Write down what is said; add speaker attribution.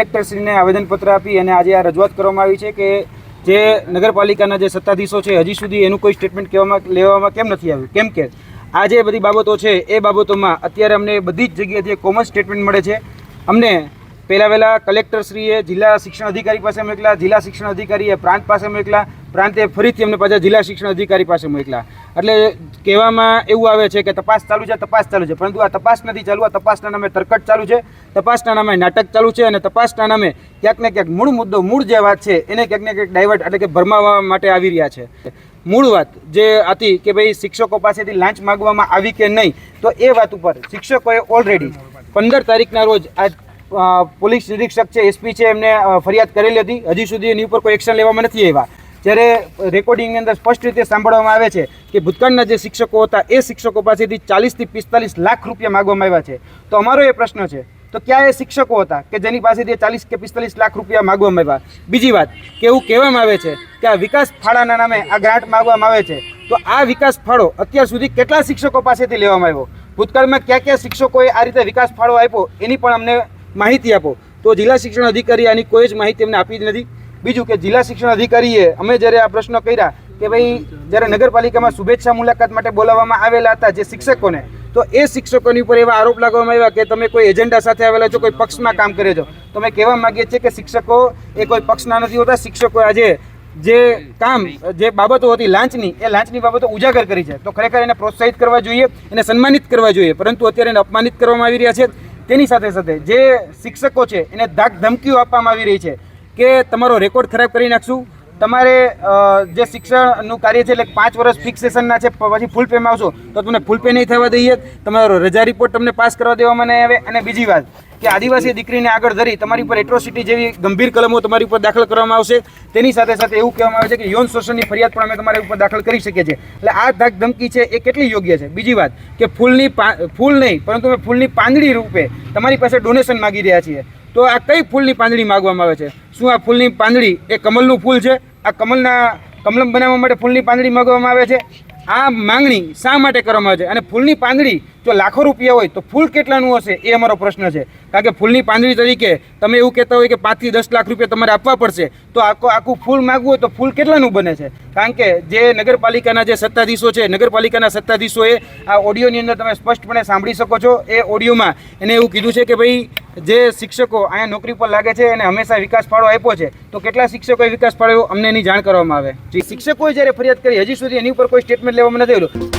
Speaker 1: કલેક્ટરશ્રીને આવેદનપત્ર આપી અને આજે આ રજૂઆત કરવામાં આવી છે કે જે નગરપાલિકાના જે સત્તાધીશો છે, હજી સુધી એનું કોઈ સ્ટેટમેન્ટ કહેવામાં લેવામાં કેમ નથી આવ્યું? કેમ કે આ જે બધી બાબતો છે, એ બાબતોમાં અત્યારે અમને બધી જ જગ્યાએથી કોમન સ્ટેટમેન્ટ મળે છે. અમને પહેલાં વહેલાં કલેક્ટરશ્રીએ, જિલ્લા શિક્ષણ અધિકારી પાસે મોકલા જિલ્લા શિક્ષણ અધિકારીએ પ્રાંત પાસે મોકલા પ્રાંતે ફરીથી અમને પાછા જિલ્લા શિક્ષણ અધિકારી પાસે મોકલા એટલે કહેવામાં એવું આવે છે કે તપાસ ચાલુ છે, તપાસ ચાલુ છે. પરંતુ આ તપાસ નથી ચાલુ, આ તપાસના નામે તરકટ ચાલુ છે, તપાસના નામે નાટક ચાલુ છે અને તપાસના નામે ક્યાંક ને ક્યાંક મૂળ મુદ્દો, મૂળ જે વાત છે એને ક્યાંક ને ક્યાંક ડાયવર્ટ એટલે કે ભરમાવવા માટે આવી રહ્યા છે. મૂળ વાત જે હતી કે ભાઈ શિક્ષકો પાસેથી લાંચ માગવામાં આવી કે નહીં, તો એ વાત ઉપર શિક્ષકોએ ઓલરેડી પંદર તારીખના રોજ આ પોલીસ નિરીક્ષક છે, એસપી છે, એમને ફરિયાદ કરેલી હતી. હજી સુધી એની ઉપર કોઈ એક્શન લેવામાં નથી આવ્યા. જ્યારે રેકોર્ડિંગની અંદર સ્પષ્ટ રીતે સાંભળવામાં આવે છે કે ભૂતકાળના જે શિક્ષકો હતા, એ શિક્ષકો પાસેથી ચાલીસથી પિસ્તાલીસ લાખ રૂપિયા માગવામાં આવ્યા છે. તો અમારો એ પ્રશ્ન છે, તો ક્યાં એ શિક્ષકો હતા કે જેની પાસેથી ચાલીસ કે પિસ્તાલીસ લાખ રૂપિયા માગવામાં આવ્યા? બીજી વાત, કે એવું કહેવામાં આવે છે કે આ વિકાસ ફાળાના નામે આ ગ્રાન્ટ માગવામાં આવે છે, તો આ વિકાસ ફાળો અત્યાર સુધી કેટલા શિક્ષકો પાસેથી લેવામાં આવ્યો? ભૂતકાળમાં ક્યાં ક્યાં શિક્ષકોએ આ રીતે વિકાસ ફાળો આપ્યો, એની પણ અમને માહિતી આપો. તો જિલ્લા શિક્ષણ અધિકારી આની કોઈ જ માહિતી અમને આપી જ નથી. બીજું કે જિલ્લા શિક્ષણ અધિકારીએ અમે જ્યારે આ પ્રશ્ન કર્યા કે ભાઈ, જ્યારે નગરપાલિકામાં શુભેચ્છા મુલાકાત માટે બોલાવવામાં આવેલા હતા જે શિક્ષકોને, તો એ શિક્ષકોની ઉપર એવા આરોપ લગાવવામાં આવ્યા કે તમે કોઈ એજન્ડા સાથે આવેલા છો, કોઈ પક્ષમાં કામ કરે છો. તો અમે કહેવા માંગીએ છીએ કે શિક્ષકો એ કોઈ પક્ષના નથી હોતા. શિક્ષકો આજે જે કામ, જે બાબતો હતી લાંચની, એ લાંચની બાબતો ઉજાગર કરી છે. તો ખરેખર એને પ્રોત્સાહિત કરવા જોઈએ, એને સન્માનિત કરવા જોઈએ, પરંતુ અત્યારે એને અપમાનિત કરવામાં આવી રહ્યા છે. તેની સાથે સાથે જે શિક્ષકો છે, એને ધાક ધમકીઓ આપવામાં આવી રહી છે. કે તમારો રેકોર્ડ ખરાબ કરી નાખશું? તમારે જે શિક્ષણનું કાર્ય છે, એટલે પાંચ વર્ષ ફિક્સ સેશનના છે પછી ફૂલ પેમાં આવશો, તો તમને ફૂલ પે નહીં થવા દઈએ. તમારો રજા રિપોર્ટ તમને પાસ કરવા દેવામાં નહીં આવે. અને બીજી વાત, કે આદિવાસી દીકરીને આગળ ધરી, તમારી ઉપર એટ્રોસિટી જેવી ગંભીર કલમો તમારી ઉપર દાખલ કરવામાં આવશે. તેની સાથે સાથે એવું કહેવામાં આવે છે કે યૌન શોષણની ફરિયાદ પણ અમે તમારી ઉપર દાખલ કરી શકીએ છીએ. એટલે આ ધાક ધમકી છે, એ કેટલી યોગ્ય છે? બીજી વાત, કે ફૂલની ફૂલ નહીં, પરંતુ અમે ફૂલની પાંદડી રૂપે તમારી પાસે ડોનેશન માગી રહ્યા છીએ. તો આ કઈ ફૂલની પાંદડી માગવામાં આવે છે? શું આ ફૂલની પાંદડી એ કમલનું ફૂલ છે? આ કમલના કમલમ બનાવવા માટે ફૂલની પાંદડી માગવામાં આવે છે? આ માંગણી શા માટે કરવામાં આવે છે? અને ફૂલની પાંદડી જો લાખો રૂપિયા હોય તો ફૂલ કેટલાનું હશે? એ અમારો પ્રશ્ન છે. કારણ કે ફૂલની પાંદડી તરીકે તમે એવું કહેતા હોય કે પાંચથી દસ લાખ રૂપિયા તમારે આપવા પડશે, તો આખો આખું ફૂલ માગવું હોય તો ફૂલ કેટલાનું બને છે? કારણ કે જે નગરપાલિકાના જે સત્તાધીશો છે, નગરપાલિકાના સત્તાધીશોએ આ ઓડિયોની અંદર તમે સ્પષ્ટપણે સાંભળી શકો છો. એ ઓડિયોમાં એને એવું કીધું છે કે ભાઈ જે શિક્ષકો અહીંયા નોકરી પર લાગે છે અને હંમેશા વિકાસ ફાળો આપ્યો છે, તો કેટલા શિક્ષકોએ વિકાસ ફાળો અમને એની જાણ કરવામાં આવે. શિક્ષકોએ જ્યારે ફરિયાદ કરી, હજી સુધી એની ઉપર કોઈ સ્ટેટમેન્ટ લેવામાં નથી આવ્યું.